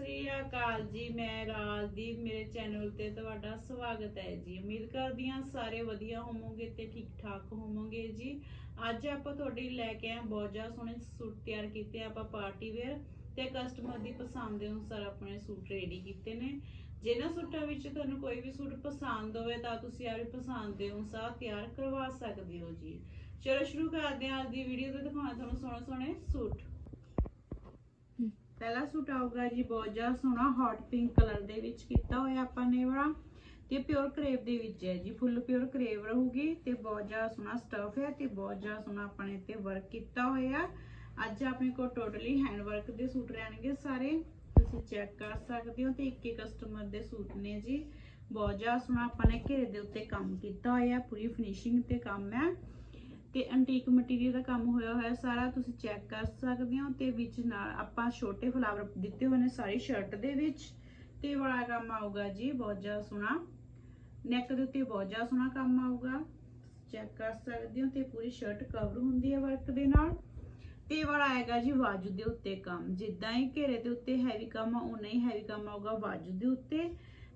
ਸ੍ਰੀ ਅਕਾਲ ਜੀ, ਮੈਂ ਰਾਜਦੀਪ, ਮੇਰੇ ਚੈਨਲ ਤੇ ਤੁਹਾਡਾ ਸਵਾਗਤ ਹੈ ਜੀ। ਉਮੀਦ ਕਰਦੀ ਹਾਂ ਸਾਰੇ ਵਧੀਆ ਹੋਵੋਗੇ ਤੇ ਠੀਕ ਠਾਕ ਹੋਵੋਗੇ ਜੀ। ਅੱਜ ਆਪਾਂ ਤੁਹਾਡੇ ਲਈ ਲੈ ਕੇ ਆਏ ਬਹੁਤ ਜ਼ਿਆਦਾ ਸੋਹਣੇ ਸੂਟ ਤਿਆਰ ਕੀਤੇ ਆਪਾਂ ਪਾਰਟੀ ਵੇਅਰ ਤੇ ਕਸਟਮਰ ਦੀ ਪਸੰਦ ਦੇ ਅਨੁਸਾਰ ਆਪਣੇ ਸੂਟ ਰੈਡੀ ਕੀਤੇ ਨੇ। ਜਿਹਨਾਂ ਸੂਟਾਂ ਵਿੱਚ ਤੁਹਾਨੂੰ ਕੋਈ ਵੀ ਸੂਟ ਪਸੰਦ ਹੋਵੇ ਤਾਂ ਤੁਸੀਂ ਆਪਣੀ ਪਸੰਦ ਦੇ ਅਨੁਸਾਰ ਤਿਆਰ ਕਰਵਾ ਸਕਦੇ ਹੋ ਜੀ। ਚਲੋ ਸ਼ੁਰੂ ਕਰਦੇ ਹਾਂ ਅੱਜ ਦੀ ਵੀਡੀਓ ਤੇ ਦਿਖਾਉਣਾ ਤੁਹਾਨੂੰ ਸੋਹਣੇ ਸੋਹਣੇ ਸੂਟ। ਪਹਿਲਾ ਸੂਟ ਆਊਗਾ ਜੀ ਬਹੁਤ ਜ਼ਿਆਦਾ ਸੋਹਣਾ ਹੌਟ ਪਿੰਕ ਕਲਰ ਦੇ ਵਿੱਚ ਕੀਤਾ ਹੋਇਆ ਆਪਾਂ ਨੇ ਵਾਲਾ। ਤੇ ਪਿਓਰ ਕਰੇਵ ਦੇ ਵਿੱਚ ਹੈ ਜੀ ਫੁੱਲ ਪਿਓਰ ਕਰੇਵ ਰਹੂਗੀ ਤੇ ਬਹੁਤ ਜ਼ਿਆਦਾ ਸੋਹਣਾ ਸਟਫ ਹੈ ਤੇ ਬਹੁਤ ਜ਼ਿਆਦਾ ਸੋਹਣਾ ਆਪਾਂ ਨੇ ਤੇ ਵਰਕ ਕੀਤਾ ਹੋਇਆ ਅੱਜ ਆਪਣੇ ਕੋਲ ਟੋਟਲੀ ਹੈਂਡ ਵਰਕ ਦੇ ਸੂਟ ਰਹਿਣਗੇ ਸਾਰੇ। ਤੁਸੀਂ ਚੈੱਕ ਕਰ ਸਕਦੇ ਹੋ ਤੇ ਇੱਕ ਇੱਕ ਕਸਟਮਰ ਦੇ ਸੂਟ ਨੇ ਜੀ। ਬਹੁਤ ਜ਼ਿਆਦਾ ਸੋਹਣਾ ਆਪਾਂ ਨੇ ਘੇਰੇ ਦੇ ਉੱਤੇ ਕੰਮ ਕੀਤਾ ਹੋਇਆ, ਪੂਰੀ ਫਿਨਿਸ਼ਿੰਗ ਤੇ ਕੰਮ ਹੈ। ਤੇ ਐਂਟੀਕ ਮਟੀਰੀਅਲ ਦਾ ਕੰਮ ਹੋਇਆ ਹੋਇਆ, ਸਾਰਾ ਤੁਸੀਂ ਚੈੱਕ ਕਰ ਸਕਦੇ ਹੋ ਤੇ ਵਿੱਚ ਨਾਲ ਆਪਾਂ ਛੋਟੇ ਫਲਾਵਰ ਦਿੱਤੇ ਹੋਏ ਨੇ ਸਾਰੀ ਸ਼ਰਟ ਦੇ ਵਿੱਚ ਤੇ ਬੜਾ ਕੰਮ ਆਊਗਾ ਜੀ, ਬਹੁਤ ਜ਼ਿਆਦਾ ਸੋਹਣਾ। ਨੈਕ ਦੇ ਉੱਤੇ ਬਹੁਤ ਜ਼ਿਆਦਾ ਸੋਹਣਾ ਕੰਮ ਆਊਗਾ। ਚੈੱਕ ਕਰ ਸਕਦੇ ਹੋ ਤੇ ਪੂਰੀ ਸ਼ਰਟ ਕਵਰ ਹੁੰਦੀ ਹੈ ਵਰਕ ਦੇ ਨਾਲ। ਤੇ ਵਾਲਾ ਆਏਗਾ ਜੀ ਬਾਜੂ ਦੇ ਉੱਤੇ ਕੰਮ। ਜਿੱਦਾਂ ਹੀ ਘੇਰੇ ਦੇ ਉੱਤੇ ਹੈਵੀ ਕੰਮ ਆ ਉਨਾ ਹੀ ਹੈਵੀ ਕੰਮ ਆਊਗਾ ਬਾਜੂ ਦੇ ਉੱਤੇ।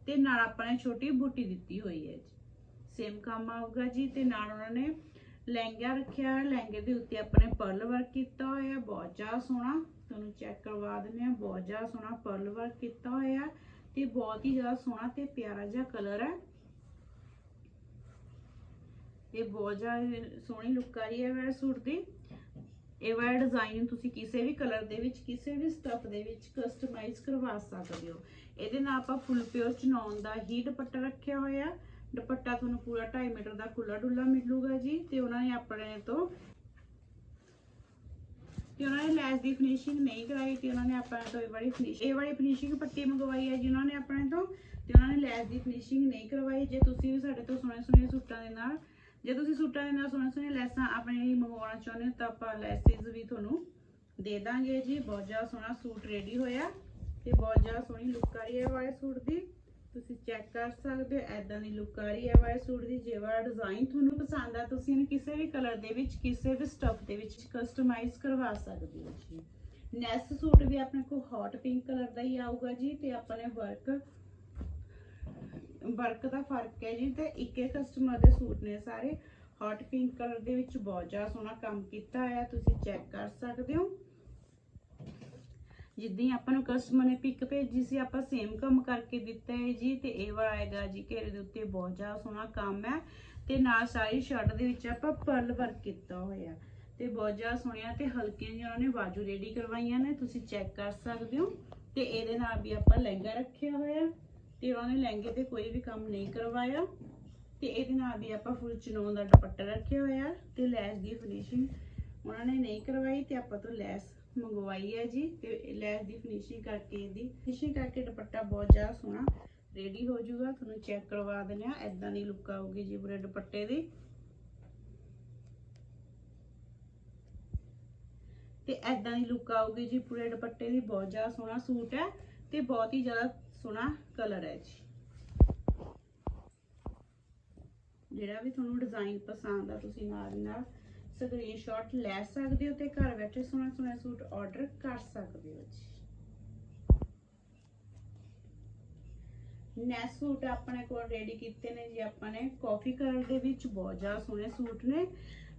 ਤੇ ਨਾਲ ਆਪਾਂ ਨੇ ਛੋਟੀ ਬੂਟੀ ਦਿੱਤੀ ਹੋਈ ਹੈ ਜੀ। ਸੇਮ ਕੰਮ ਆਊਗਾ ਜੀ ਤੇ ਨਾਲ ਉਹਨਾਂ ਨੇ ਲਹਿੰਗਾ ਰੱਖਿਆ ਹੈ ਲਹਿੰਗੇ ਦੇ ਉੱਤੇ ਆਪਣੇ ਪਰਲ ਵਰਕ ਕੀਤਾ ਹੋਇਆ, ਬਹੁਤ ਜ਼ਿਆਦਾ ਸੋਹਣਾ। ਤੁਹਾਨੂੰ ਚੈੱਕ ਕਰਵਾ ਦਿੰਦੇ ਆ ਬਹੁਤ ਜ਼ਿਆਦਾ ਸੋਹਣਾ ਪਰਲ ਵਰਕ ਕੀਤਾ ਹੋਇਆ ਤੇ ਬਹੁਤ ਹੀ ਜ਼ਿਆਦਾ ਸੋਹਣਾ ਤੇ ਪਿਆਰਾ ਜਿਹਾ ਕਲਰ ਹੈ। ਇਹ ਬਹੁਤ ਜ਼ਿਆਦਾ ਸੋਹਣੀ ਲੁੱਕ ਆ ਰਹੀ ਹੈ ਵੈਸੇ ਸੂਟ ਦੀ। ਇਹ ਵਾਲਾ ਡਿਜ਼ਾਈਨ ਤੁਸੀਂ ਕਿਸੇ ਵੀ ਕਲਰ ਦੇ ਵਿੱਚ, ਕਿਸੇ ਵੀ ਸਟਫ ਦੇ ਵਿੱਚ ਕਸਟਮਾਈਜ਼ ਕਰਵਾ ਸਕਦੇ ਹੋ। ਇਹਦੇ ਨਾਲ ਆਪਾਂ ਫੁੱਲ ਪਿਓਰ ਚਨੌਨ ਦਾ ਹੀ ਦੁਪੱਟਾ ਰੱਖਿਆ ਹੋਇਆ। ਦੁਪੱਟਾ ਤੁਹਾਨੂੰ ਪੂਰਾ 2.5 ਮੀਟਰ ਦਾ ਖੁੱਲਾ ਡੁੱਲਾ ਮਿਲੂਗਾ ਜੀ ਤੇ ਉਹਨਾਂ ਨੇ ਆਪਣੇ ਤੋਂ ਤੇ ਉਹਨਾਂ ਨੇ ਲੈਸ ਦੀ ਫਿਨਿਸ਼ਿੰਗ ਨਹੀਂ ਕਰਾਈ ਤੇ ਉਹਨਾਂ ਨੇ ਆਪਣੇ ਤੋਂ ਇਹ ਵਾਲੀ ਫਿਨਿਸ਼ ਇਹ ਵਾਲੀ ਫਿਨਿਸ਼ਿੰਗ ਪੱਟੀ ਮੰਗਵਾਈ ਹੈ ਜਿਨ੍ਹਾਂ ਨੇ ਆਪਣੇ ਤੋਂ ਤੇ ਉਹਨਾਂ ਨੇ ਲੈਸ ਦੀ ਫਿਨਿਸ਼ਿੰਗ ਨਹੀਂ ਕਰਵਾਈ। ਜੇ ਤੁਸੀਂ ਵੀ ਸਾਡੇ ਤੋਂ ਸੋਹਣੇ ਸੋਹਣੇ ਸੂਟਾਂ ਦੇ ਨਾਲ, ਜੇ ਤੁਸੀਂ ਸੂਟਾਂ ਦੇ ਨਾਲ ਸੋਹਣੇ ਸੋਹਣੇ ਲੈਸਾਂ ਆਪਣੇ ਲਈ ਮੰਗਵਾਉਣਾ ਚਾਹੁੰਦੇ ਹੋ ਤਾਂ ਆਪਾਂ ਲੈਸਿਸ ਵੀ ਤੁਹਾਨੂੰ ਦੇ ਦਾਂਗੇ ਜੀ। ਬਹੁਤ ਜ਼ਿਆਦਾ ਸੋਹਣਾ ਸੂਟ ਰੈਡੀ ਹੋਇਆ ਤੇ ਬਹੁਤ ਜ਼ਿਆਦਾ ਸੋਹਣੀ ਲੁੱਕ ਆ ਰਹੀ ਹੈ ਵਾਲੇ ਸੂਟ ਦੀ। ਤੁਸੀਂ ਚੈੱਕ ਕਰ ਸਕਦੇ ਹੋ ਐਦਾਂ ਦੀ ਲੁੱਕ ਆ ਰਹੀ ਹੈ। ਵਾਲੇ ਸੂਟ ਦੀ ਜੇ ਵਾਲਾ ਡਿਜ਼ਾਈਨ ਤੁਹਾਨੂੰ ਪਸੰਦ ਆ, ਤੁਸੀਂ ਇਹਨੂੰ ਕਿਸੇ ਵੀ ਕਲਰ ਦੇ ਵਿੱਚ, ਕਿਸੇ ਵੀ ਸਟਫ ਦੇ ਵਿੱਚ ਕਸਟਮਾਈਜ਼ ਕਰਵਾ ਸਕਦੇ ਹੋ ਜੀ। ਨੈਕਸਟ ਸੂਟ ਵੀ ਆਪਣੇ ਕੋਲ ਹੌਟ ਪਿੰਕ ਕਲਰ ਦਾ ਹੀ ਆਊਗਾ ਜੀ ਤੇ ਆਪਾਂ ਨੇ ਵਰਕ ਵਰਕ ਦਾ ਫ਼ਰਕ ਹੈ ਜੀ ਤੇ ਇੱਕੇ ਕਸਟਮਰ ਦੇ ਸੂਟ ਨੇ ਸਾਰੇ। ਹੌਟ ਪਿੰਕ ਕਲਰ ਦੇ ਵਿੱਚ ਬਹੁਤ ਜ਼ਿਆਦਾ ਸੋਹਣਾ ਕੰਮ ਕੀਤਾ ਹੋਇਆ, ਤੁਸੀਂ ਚੈੱਕ ਕਰ ਸਕਦੇ ਹੋ। ਜਿੱਦਾਂ ਹੀ ਆਪਾਂ ਨੂੰ ਕਸਟਮਰ ਨੇ ਪਿਕ ਭੇਜੀ ਸੀ, ਆਪਾਂ ਸੇਮ ਕੰਮ ਕਰਕੇ ਦਿੱਤਾ ਹੈ ਜੀ, ਤੇ ਇਹ ਵਾ ਆਏਗਾ ਜੀ, ਘੇਰੇ ਦੇ ਉੱਤੇ ਬਹੁਤ ਜ਼ਿਆਦਾ ਸੋਹਣਾ ਕੰਮ ਹੈ। ਤੇ ਨਾਲ ਸਾਰੀ ਸ਼ਰਟ ਦੇ ਵਿੱਚ ਆਪਾਂ ਪਰਲ ਵਰਕ ਕੀਤਾ ਹੋਇਆ ਤੇ ਬਹੁਤ ਜ਼ਿਆਦਾ ਸੋਹਣੀਆਂ ਤੇ ਹਲਕੀਆਂ ਜਿਹੀਆਂ ਉਹਨਾਂ ਨੇ ਬਾਜੂ ਰੈਡੀ ਕਰਵਾਈਆਂ ਨੇ, ਤੁਸੀਂ ਚੈੱਕ ਕਰ ਸਕਦੇ ਹੋ। ਤੇ ਇਹਦੇ ਨਾਲ ਵੀ ਆਪਾਂ ਲਹਿੰਗਾ ਰੱਖਿਆ ਹੋਇਆ ਤੇ ਉਹਨਾਂ ਨੇ ਲਹਿੰਗੇ ਤੇ ਕੋਈ ਵੀ ਕੰਮ ਨਹੀਂ ਕਰਵਾਇਆ। ਤੇ ਇਹਦੇ ਨਾਲ ਵੀ ਆਪਾਂ ਫੁੱਲ ਚਨੋਨ ਦਾ ਦੁਪੱਟਾ ਰੱਖਿਆ ਹੋਇਆ ਤੇ ਲੈਸ ਦੀ ਫਿਨਿਸ਼ਿੰਗ ਉਹਨਾਂ ਨੇ ਨਹੀਂ ਕਰਵਾਈ, ਤੇ ਆਪਾਂ ਤੋਂ ਲੈਸ ਮੰਗਵਾਈ ਹੈ ਜੀ ਤੇ ਲੈਸ ਦੀ ਫਿਨਿਸ਼ਿੰਗ ਕਰਕੇ ਇਹਦੀ। ਫਿਨਿਸ਼ਿੰਗ ਕਰਕੇ ਦੁਪੱਟਾ ਬਹੁਤ ਜ਼ਿਆਦਾ ਸੋਹਣਾ ਰੈਡੀ ਹੋ ਜਾਊਗਾ। ਤੁਹਾਨੂੰ ਚੈੱਕ ਕਰਵਾ ਦਿੰਦੇ ਆ ਐਦਾਂ ਦੀ ਲੁੱਕ ਆਊਗੀ ਜੀ ਪੂਰੇ ਦੁਪੱਟੇ ਦੀ। ਤੇ ਐਦਾਂ ਦੀ ਲੁੱਕ ਆਊਗੀ ਜੀ ਪੂਰੇ ਦੁਪੱਟੇ ਦੀ, ਬਹੁਤ ਜ਼ਿਆਦਾ ਸੋਹਣਾ ਸੂਟ ਹੈ ਤੇ ਬਹੁਤ ਹੀ ਜ਼ਿਆਦਾ ਸੋਹਣਾ ਕਲਰ ਹੈ ਜੀ। ਜਿਹੜਾ ਵੀ ਤੁਹਾਨੂੰ ਡਿਜ਼ਾਈਨ ਪਸੰਦ ਆ, ਤੁਸੀਂ ਨਾਲ ਨਾਲ ਸਕਰੀਨਸ਼ਾਟ ਲੈ ਸਕਦੇ ਹੋ ਤੇ ਘਰ ਬੈਠੇ ਸੋਹਣਾ ਸੋਹਣਾ ਸੂਟ ਆਰਡਰ ਕਰ ਸਕਦੇ ਹੋ ਜੀ। ਨੈਕਸਟ ਸੂਟ ਆਪਣੇ ਕੋਲ ਰੈਡੀ ਕੀਤੇ ਨੇ ਜੀ ਆਪਾਂ ਨੇ। ਕਾਫੀ ਕਲਰ ਦੇ ਵਿੱਚ ਬਹੁਤ ਜ਼ਿਆਦਾ ਸੋਹਣੇ ਸੂਟ ਨੇ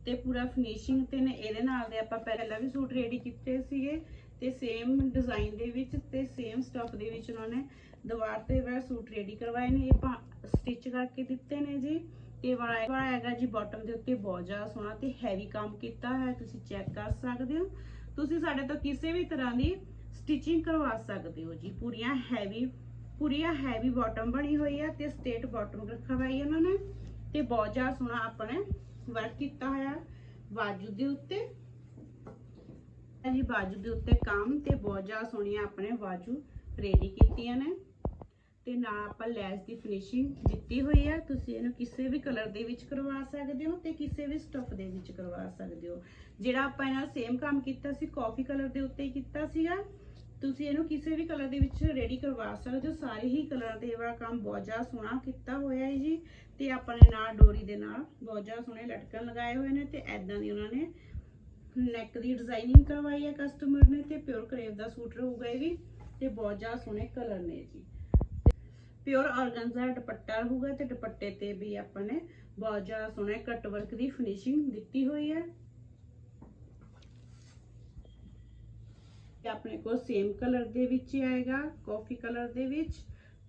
ਤੇ ਪੂਰਾ ਫਿਨਿਸ਼ਿੰਗ ਤੇ ਨੇ। ਇਹਦੇ ਨਾਲ ਦੇ ਆਪਾਂ ਪਹਿਲਾਂ ਵੀ ਸੂਟ ਰੈਡੀ ਕੀਤੇ ਸੀਗੇ ਤੇ ਸੇਮ ਡਿਜ਼ਾਈਨ ਦੇ ਵਿੱਚ ਤੇ ਸੇਮ ਸਟਫ ਦੇ ਵਿੱਚ ਉਹਨਾਂ ਨੇ ਦੀਵਾਰ ਤੇ ਵਾ ਸੂਟ ਰੈਡੀ ਕਰਵਾਏ ਨੇ। ਇਹ ਸਟਿਚ ਕਰਕੇ ਦਿੱਤੇ ਨੇ ਜੀ। ਤੇ ਵਾਲਾ ਵਾਲਾ ਹੈਗਾ ਜੀ ਬਾਟਮ ਦੇ ਉੱਤੇ ਬਹੁਤ ਜ਼ਿਆਦਾ ਸੋਹਣਾ ਤੇ ਹੈਵੀ ਕੰਮ ਕੀਤਾ ਹੋਇਆ, ਤੁਸੀਂ ਚੈੱਕ ਕਰ ਸਕਦੇ ਹੋ। ਤੁਸੀਂ ਸਾਡੇ ਤੋਂ ਕਿਸੇ ਵੀ ਤਰ੍ਹਾਂ ਦੀ ਸਟਿਚਿੰਗ ਕਰਵਾ ਸਕਦੇ ਹੋ ਜੀ। ਪੂਰੀਆਂ ਹੈਵੀ ਪੂਰੀਆਂ ਹੈਵੀ ਬਾਟਮ ਬਣੀ ਹੋਈ ਹੈ ਤੇ ਸਟੇਟ ਬਾਟਮ ਰੱਖਾ ਹੋਇਆ ਹੈ ਨੇ ਤੇ ਬਹੁਤ ਜ਼ਿਆਦਾ ਸੋਹਣਾ ਆਪਣੇ ਵਰਕ ਕੀਤਾ ਹੋਇਆ ਬਾਜੂ ਦੇ ਉੱਤੇ। ਜੀ ਬਾਜੂ ਦੇ ਉੱਤੇ ਕੰਮ ਤੇ ਬਹੁਤ ਜ਼ਿਆਦਾ ਸੋਹਣੀਆਂ ਆਪਣੇ ਬਾਜੂ ਰੈਡੀ ਕੀਤੀਆਂ ਨੇ। ਤੇ ਨਾਲ ਆਪਾਂ ਲੈਸ ਦੀ ਫਿਨਿਸ਼ਿੰਗ ਦਿੱਤੀ ਹੋਈ ਹੈ ਤੁਸੀਂ ਇਹਨੂੰ ਕਿਸੇ ਵੀ ਕਲਰ ਦੇ ਵਿੱਚ ਕਰਵਾ ਸਕਦੇ ਹੋ ਤੇ ਕਿਸੇ ਵੀ ਸਟਫ ਦੇ ਵਿੱਚ ਕਰਵਾ ਸਕਦੇ ਹੋ। ਜਿਹੜਾ ਆਪਾਂ ਇਹਨਾਂ ਸੇਮ ਕੰਮ ਕੀਤਾ ਸੀ ਕਾਫੀ ਕਲਰ ਦੇ ਉੱਤੇ ਕੀਤਾ ਸੀਗਾ। ਤੁਸੀਂ ਇਹਨੂੰ ਕਿਸੇ ਵੀ ਕਲਰ ਦੇ ਵਿੱਚ ਰੈਡੀ ਕਰਵਾ ਸਕਦੇ ਹੋ। ਸਾਰੇ ਹੀ ਕਲਰ ਦੇ ਵਾਲਾ ਕੰਮ ਬਹੁਤ ਜ਼ਿਆਦਾ ਸੋਹਣਾ ਕੀਤਾ ਹੋਇਆ ਹੈ ਜੀ। ਤੇ ਆਪਾਂ ਨੇ ਨਾਲ ਡੋਰੀ ਦੇ ਨਾਲ ਬਹੁਤ ਜ਼ਿਆਦਾ ਸੋਹਣੇ ਲਟਕਣ ਲਗਾਏ ਹੋਏ ਨੇ ਤੇ ਐਦਾਂ ਦੀ ਉਹਨਾਂ ਨੇ ਨੈਕ ਦੀ ਡਿਜ਼ਾਈਨਿੰਗ ਕਰਵਾਈ ਹੈ ਕਸਟਮਰ ਨੇ ਤੇ ਪਿਓਰ ਕਰੇਵ ਦਾ ਸੂਟ ਰਹੂਗਾ ਇਹ ਵੀ। ਤੇ ਬਹੁਤ ਜ਼ਿਆਦਾ ਸੋਹਣੇ ਕਲਰ ਨੇ ਜੀ। ਪਿਓਰ ਆਰਗੈਂਜ਼ਾ ਦੁਪੱਟਾ ਰਹੂਗਾ ਤੇ ਦੁਪੱਟੇ ਤੇ ਵੀ ਆਪਾਂ ਨੇ ਬਹੁਤ ਜ਼ਿਆਦਾ ਸੋਹਣਾ ਕੱਟ ਵਰਕ ਦੀ ਫਿਨਿਸ਼ਿੰਗ ਦਿੱਤੀ ਹੋਈ ਹੈ। ਆਪਣੇ ਕੋਲ ਸੇਮ ਕਲਰ ਦੇ ਵਿੱਚ ਆਏਗਾ ਕਾਫੀ ਕਲਰ ਦੇ ਵਿੱਚ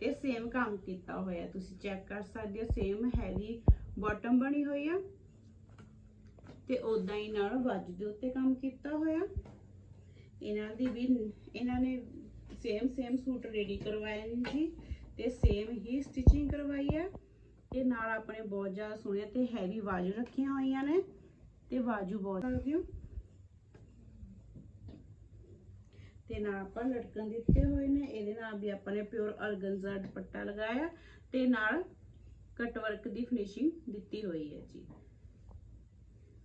ਤੇ ਸੇਮ ਕੰਮ ਕੀਤਾ ਹੋਇਆ ਤੁਸੀਂ ਚੈੱਕ ਕਰ ਸਕਦੇ ਹੋ ਸੇਮ ਹੈਵੀ ਬਾਟਮ ਬਣੀ ਹੋਈ ਆ ਤੇ ਉਦਾਂ ਹੀ ਨਾਲ ਵੱਜ ਦੇ ਉੱਤੇ ਕੰਮ ਕੀਤਾ ਹੋਇਆ। ਇਹਨਾਂ ਦੀ ਵੀ, ਇਹਨਾਂ ਨੇ ਸੇਮ ਸੇਮ ਸੂਟ ਰੈਡੀ ਕਰਵਾਏ ਨੇ ਜੀ। ਤੇ ਸੇਮ ਹੀ ਸਟਿਚਿੰਗ ਕਰਵਾਈ ਹੈ। ਤੇ ਨਾਲ ਆਪਣੇ ਬਹੁਤ ਜ਼ਿਆਦਾ ਸੋਹਣੇ ਤੇ ਹੈਵੀ ਬਾਜੂ ਰੱਖੀਆਂ ਹੋਈਆਂ ਨੇ। ਤੇ ਬਾਜੂ ਬਹੁਤ ਸਕਦੇ ਹੋ ਤੇ ਨਾਲ ਆਪਾਂ ਲਟਕਣ ਦਿੱਤੇ ਹੋਏ ਨੇ। ਇਹਦੇ ਨਾਲ ਵੀ ਆਪਾਂ ਨੇ ਪਿਓਰ ਅਰਗਨਜ਼ਾ ਦੁਪੱਟਾ ਲਗਾਇਆ। ਤੇ ਨਾਲ ਕਟ ਵਰਕ ਦੀ ਫਿਨਿਸ਼ਿੰਗ ਦਿੱਤੀ ਹੋਈ ਹੈ ਜੀ।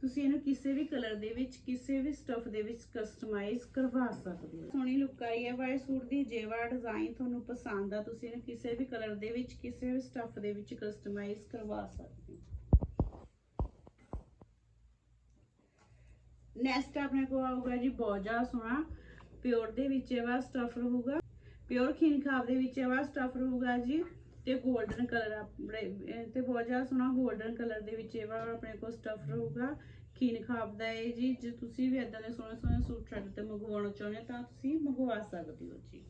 ਤੁਸੀਂ ਇਹਨੂੰ ਕਿਸੇ ਵੀ ਕਲਰ ਦੇ ਵਿੱਚ, ਕਿਸੇ ਵੀ ਸਟਫ ਦੇ ਵਿੱਚ ਕਸਟਮਾਈਜ਼ ਕਰਵਾ ਸਕਦੇ ਹੋ। ਸੋਹਣੀ ਲੁੱਕ ਆਈ ਹੈ ਵਾਏ ਸੂਟ ਦੀ ਜੇ ਡਿਜ਼ਾਈਨ ਤੁਹਾਨੂੰ ਪਸੰਦ ਆ, ਤੁਸੀਂ ਇਹਨੂੰ ਕਿਸੇ ਵੀ ਕਲਰ ਦੇ ਵਿੱਚ, ਕਿਸੇ ਵੀ ਸਟਫ ਦੇ ਵਿੱਚ ਕਸਟਮਾਈਜ਼ ਕਰਵਾ ਸਕਦੇ ਹੋ। ਨੈਕਸਟ ਆਪਣੇ ਕੋਲ ਆਊਗਾ ਜੀ ਬਹੁਤ ਸੋਹਣਾ। ਪਿਓਰ ਦੇ ਵਿੱਚ ਇਹ ਵਾ ਸਟਫ ਰਹੂਗਾ। ਪਿਓਰ ਖੀਨ ਖਾਬ ਦੇ ਵਿੱਚ ਇਹ ਸਟਫ ਰਹੂਗਾ ਜੀ। ਤੇ 골ਡਨ ਕਲਰ ਆਪਣੇ ਤੇ ਬਹੁਤ ਜ਼ਿਆਦਾ ਸੋਹਣਾ 골ਡਨ ਕਲਰ ਦੇ ਵਿੱਚ ਇਹ ਵਾ ਆਪਣੇ ਕੋਲ ਸਟਫ ਰਹੂਗਾ। ਖੀਨ ਖਾਬ ਦਾ ਜੀ, ਜੇ ਤੁਸੀਂ ਵੀ ਇਦਾਂ ਦੇ ਸੋਹਣੇ ਸੋਹਣੇ ਸੂਟ ਸਾਡੇ ਤੇ ਮੰਗਵਾਉਣਾ ਚਾਹੁੰਦੇ ਹੋ ਤਾਂ ਤੁਸੀਂ ਮੰਗਵਾ ਸਕਦੇ ਹੋ ਜੀ।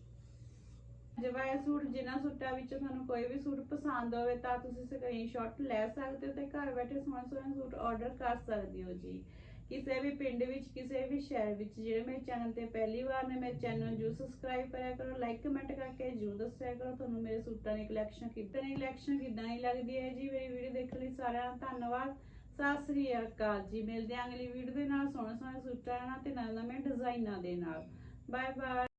ਜਿਵੇਂ ਇਹ ਸੂਟ ਜਿਨ੍ਹਾਂ ਸੂਟਾਂ ਵਿੱਚੋਂ ਤੁਹਾਨੂੰ ਕੋਈ ਵੀ ਸੂਟ ਪਸੰਦ ਹੋਵੇ ਤਾਂ ਤੁਸੀਂ ਸਕਰੀਨਸ਼ਾਟ ਲੈ ਸਕਦੇ ਹੋ ਤੇ ਘਰ ਬੈਠੇ ਸੋਹਣੇ ਸੋਹਣੇ ਸੂਟ ਆਰਡਰ ਕਰ ਸਕਦੇ ਹੋ ਜੀ। ਕਿਸੇ ਵੀ ਪਿੰਡ ਵਿੱਚ, ਕਿਸੇ ਵੀ ਸ਼ਹਿਰ ਵਿੱਚ, ਜਿਹੜੇ ਮੇਰੇ ਚੈਨਲ ਤੇ ਪਹਿਲੀ ਵਾਰ ਨੇ, ਮੇਰੇ ਚੈਨਲ ਨੂੰ ਸਬਸਕ੍ਰਾਈਬ ਕਰਿਆ ਕਰੋ ਲਾਈਕ ਕਮੈਂਟ ਕਰਕੇ ਜਰੂਰ ਦੱਸਿਆ ਕਰੋ। ਤੁਹਾਨੂੰ ਮੇਰੇ ਸੂਟਾਂ ਦੀ ਕਲੈਕਸ਼ਨ ਕਿੱਦਾਂ ਦੀ ਕਲੈਕਸ਼ਨ ਕਿੱਦਾਂ ਦੀ ਲੱਗਦੀ ਹੈ ਜੀ ਮੇਰੀ ਵੀਡੀਓ ਦੇਖਣ ਲਈ ਸਾਰਿਆਂ ਦਾ ਧੰਨਵਾਦ। ਸਤਿ ਸ੍ਰੀ ਅਕਾਲ ਜੀ। ਮਿਲਦੇ ਹਾਂ ਅਗਲੀ ਵੀਡੀਓ ਦੇ ਨਾਲ ਸੋਹਣੇ ਸੋਹਣੇ ਸੂਟਾਂ ਨਾਲ ਤੇ ਨਵੇਂ ਨਵੇਂ ਡਿਜ਼ਾਈਨਾਂ ਦੇ ਨਾਲ। Bye bye